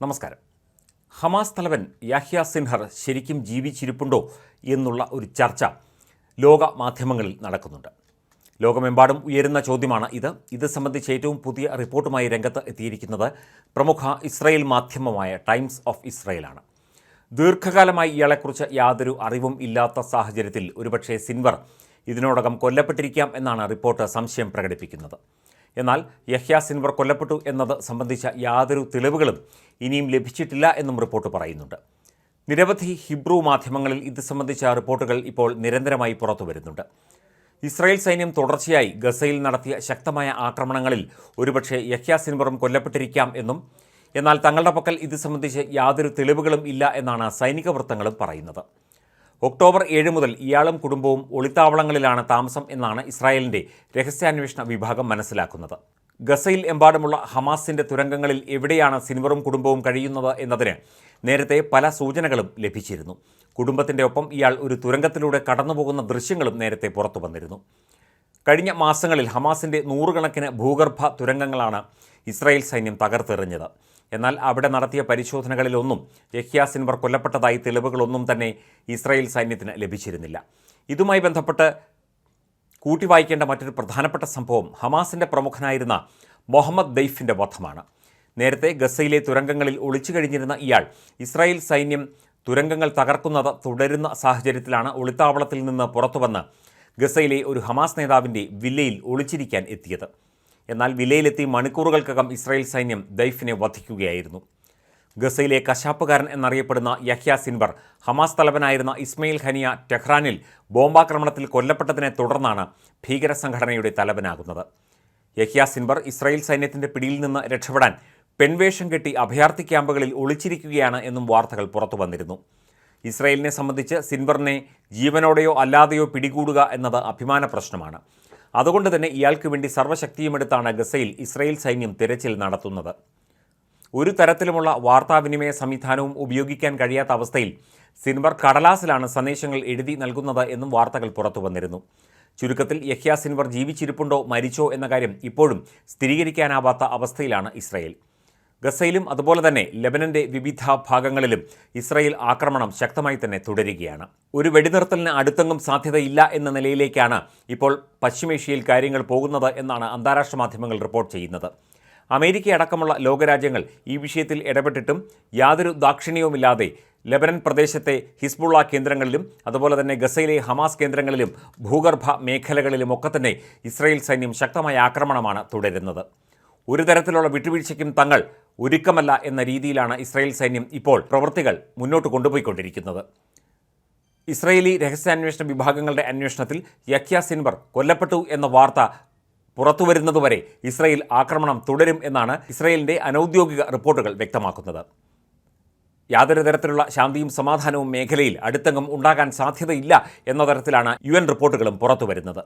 നമസ്കാരം. ഹമാസ് തലവൻ യാഹ്യ സിൻഹർ ശരിക്കും ജീവിച്ചിരിപ്പുണ്ടോ എന്നുള്ള ഒരു ചർച്ച ലോക മാധ്യമങ്ങളിൽ നടക്കുന്നുണ്ട്. ലോകമെമ്പാടും ഉയരുന്ന ചോദ്യമാണ് ഇത്. ഇത് സംബന്ധിച്ച് ഏറ്റവും പുതിയ റിപ്പോർട്ടുമായി രംഗത്ത് എത്തിയിരിക്കുന്നത് പ്രമുഖ ഇസ്രയേൽ മാധ്യമമായ ടൈംസ് ഓഫ് ഇസ്രയേലാണ്. ദീർഘകാലമായി ഇയാളെക്കുറിച്ച് യാതൊരു അറിവും ഇല്ലാത്ത സാഹചര്യത്തിൽ ഒരുപക്ഷേ സിൻവർ ഇതിനോടകം കൊല്ലപ്പെട്ടിരിക്കാം എന്നാണ് റിപ്പോർട്ട് സംശയം പ്രകടിപ്പിക്കുന്നത്. എന്നാൽ യഹ്യ സിൻവർ കൊല്ലപ്പെട്ടു എന്നത് സംബന്ധിച്ച യാതൊരു തെളിവുകളും ഇനിയും ലഭിച്ചിട്ടില്ല എന്നും റിപ്പോർട്ട് പറയുന്നുണ്ട്. നിരവധി ഹിബ്രു മാധ്യമങ്ങളിൽ ഇത് സംബന്ധിച്ച റിപ്പോർട്ടുകൾ ഇപ്പോൾ നിരന്തരമായി പുറത്തു വരുന്നുണ്ട്. ഇസ്രായേൽ സൈന്യം തുടർച്ചയായി ഗസയിൽ നടത്തിയ ശക്തമായ ആക്രമണങ്ങളിൽ ഒരുപക്ഷെ യഹ്യ സിൻവറും കൊല്ലപ്പെട്ടിരിക്കാം എന്നും എന്നാൽ തങ്ങളുടെ പക്കൽ ഇത് സംബന്ധിച്ച് യാതൊരു തെളിവുകളും ഇല്ല എന്നാണ് സൈനിക വൃത്തങ്ങളും പറയുന്നത്. ഒക്ടോബർ ഏഴ് മുതൽ ഇയാളും കുടുംബവും ഒളിത്താവളങ്ങളിലാണ് താമസം എന്നാണ് ഇസ്രായേലിന്റെ രഹസ്യാന്വേഷണ വിഭാഗം മനസ്സിലാക്കുന്നത്. ഗസയിൽ എമ്പാടുമുള്ള ഹമാസിന്റെ തുരങ്കങ്ങളിൽ എവിടെയാണ് സിൻവറും കുടുംബവും കഴിയുന്നത് എന്നതിന് നേരത്തെ പല സൂചനകളും ലഭിച്ചിരുന്നു. കുടുംബത്തിന്റെ ഒപ്പം ഇയാൾ ഒരു തുരങ്കത്തിലൂടെ കടന്നുപോകുന്ന ദൃശ്യങ്ങളും നേരത്തെ പുറത്തു വന്നിരുന്നു. കഴിഞ്ഞ മാസങ്ങളിൽ ഹമാസിന്റെ നൂറുകണക്കിന് ഭൂഗർഭ തുരങ്കങ്ങളാണ് ഇസ്രായേൽ സൈന്യം തകർത്തെറിഞ്ഞത്. എന്നാൽ അവിടെ നടത്തിയ പരിശോധനകളിലൊന്നും യഹ്യ സിൻവർ കൊല്ലപ്പെട്ടതായി തെളിവുകളൊന്നും തന്നെ ഇസ്രായേൽ സൈന്യത്തിന് ലഭിച്ചിരുന്നില്ല. ഇതുമായി ബന്ധപ്പെട്ട് കൂട്ടി വായിക്കേണ്ട മറ്റൊരു പ്രധാനപ്പെട്ട സംഭവം ഹമാസിന്റെ പ്രമുഖനായിരുന്ന മുഹമ്മദ് ദൈഫിന്റെ വധമാണ്. നേരത്തെ ഗസയിലെ തുരങ്കങ്ങളിൽ ഒളിച്ചു കഴിഞ്ഞിരുന്ന ഇയാൾ ഇസ്രായേൽ സൈന്യം തുരങ്കങ്ങൾ തകർക്കുന്നത് തുടരുന്ന സാഹചര്യത്തിലാണ് ഒളിത്താവളത്തിൽ നിന്ന് പുറത്തുവന്ന് ഗസയിലെ ഒരു ഹമാസ് നേതാവിന്റെ വില്ലയിൽ ഒളിച്ചിരിക്കാൻ എത്തിയത്. എന്നാൽ വിലയിലെത്തി മണിക്കൂറുകൾക്കകം ഇസ്രായേൽ സൈന്യം ദൈഫിനെ വധിക്കുകയായിരുന്നു. ഗസയിലെ കശാപ്പുകാരൻ എന്നറിയപ്പെടുന്ന യഹ്യ സിൻവർ ഹമാസ് തലവനായിരുന്ന ഇസ്മയിൽ ഖനിയ ടെഹ്റാനിൽ ബോംബാക്രമണത്തിൽ കൊല്ലപ്പെട്ടതിനെ തുടർന്നാണ് ഭീകര സംഘടനയുടെ തലവനാകുന്നത്. യഹ്യ സിൻവർ ഇസ്രായേൽ സൈന്യത്തിന്റെ പിടിയിൽ നിന്ന് രക്ഷപ്പെടാൻ പെൺവേഷം കെട്ടി അഭയാർത്ഥി ക്യാമ്പുകളിൽ ഒളിച്ചിരിക്കുകയാണ് എന്നും വാർത്തകൾ പുറത്തു വന്നിരുന്നു. ഇസ്രായേലിനെ സംബന്ധിച്ച് സിൻവറിനെ ജീവനോടെയോ അല്ലാതെയോ പിടികൂടുക എന്നത് അഭിമാന പ്രശ്നമാണ് അതുകൊണ്ട് തന്നെ ഇയാൾക്ക് വേണ്ടി സർവശക്തിയുമെടുത്താണ് ഗസയിൽ ഇസ്രയേൽ സൈന്യം തിരച്ചിൽ നടത്തുന്നത്. ഒരു തരത്തിലുമുള്ള വാർത്താവിനിമയ സംവിധാനവും ഉപയോഗിക്കാൻ കഴിയാത്ത അവസ്ഥയിൽ സിൻവർ കടലാസിലാണ് സന്ദേശങ്ങൾ എഴുതി നൽകുന്നത് എന്നും വാർത്തകൾ പുറത്തു വന്നിരുന്നു. ചുരുക്കത്തിൽ യഹ്യ സിൻവർ ജീവിച്ചിരിപ്പുണ്ടോ മരിച്ചോ എന്ന കാര്യം ഇപ്പോഴും സ്ഥിരീകരിക്കാനാവാത്ത അവസ്ഥയിലാണ് ഇസ്രായേൽ. ഗസയിലും അതുപോലെ തന്നെ ലബനന്റെ വിവിധ ഭാഗങ്ങളിലും ഇസ്രയേൽ ആക്രമണം ശക്തമായി തന്നെ തുടരുകയാണ്. ഒരു വെടിനിർത്തലിന് അടുത്തെങ്ങും സാധ്യതയില്ല എന്ന നിലയിലേക്കാണ് ഇപ്പോൾ പശ്ചിമേഷ്യയിൽ കാര്യങ്ങൾ പോകുന്നത് എന്നാണ് അന്താരാഷ്ട്ര മാധ്യമങ്ങൾ റിപ്പോർട്ട് ചെയ്യുന്നത്. അമേരിക്ക അടക്കമുള്ള ലോകരാജ്യങ്ങൾ ഈ വിഷയത്തിൽ ഇടപെട്ടിട്ടും യാതൊരു ദാക്ഷിണ്യവുമില്ലാതെ ലബനൻ പ്രദേശത്തെ ഹിസ്ബുള്ള കേന്ദ്രങ്ങളിലും അതുപോലെ തന്നെ ഗസയിലെ ഹമാസ് കേന്ദ്രങ്ങളിലും ഭൂഗർഭ മേഖലകളിലും ഒക്കെ തന്നെ ഇസ്രായേൽ സൈന്യം ശക്തമായ ആക്രമണമാണ് തുടരുന്നത്. ഒരു തരത്തിലുള്ള വിട്ടുവീഴ്ചയ്ക്കും തങ്ങൾ ഒരുക്കമല്ല എന്ന രീതിയിലാണ് ഇസ്രായേൽ സൈന്യം ഇപ്പോൾ പ്രവൃത്തികൾ മുന്നോട്ട് കൊണ്ടുപോയിക്കൊണ്ടിരിക്കുന്നത്. ഇസ്രയേലി രഹസ്യാന്വേഷണ വിഭാഗങ്ങളുടെ അന്വേഷണത്തിൽ യഖ്യ സിൻബർ കൊല്ലപ്പെട്ടു എന്ന വാർത്ത പുറത്തുവരുന്നതുവരെ ഇസ്രയേൽ ആക്രമണം തുടരും എന്നാണ് ഇസ്രയേലിന്റെ അനൗദ്യോഗിക റിപ്പോർട്ടുകൾ വ്യക്തമാക്കുന്നത്. യാതൊരു തരത്തിലുള്ള ശാന്തിയും സമാധാനവും മേഖലയിൽ അടുത്തങ്ങും ഉണ്ടാകാൻ സാധ്യതയില്ല എന്ന തരത്തിലാണ് യു റിപ്പോർട്ടുകളും പുറത്തുവരുന്നത്.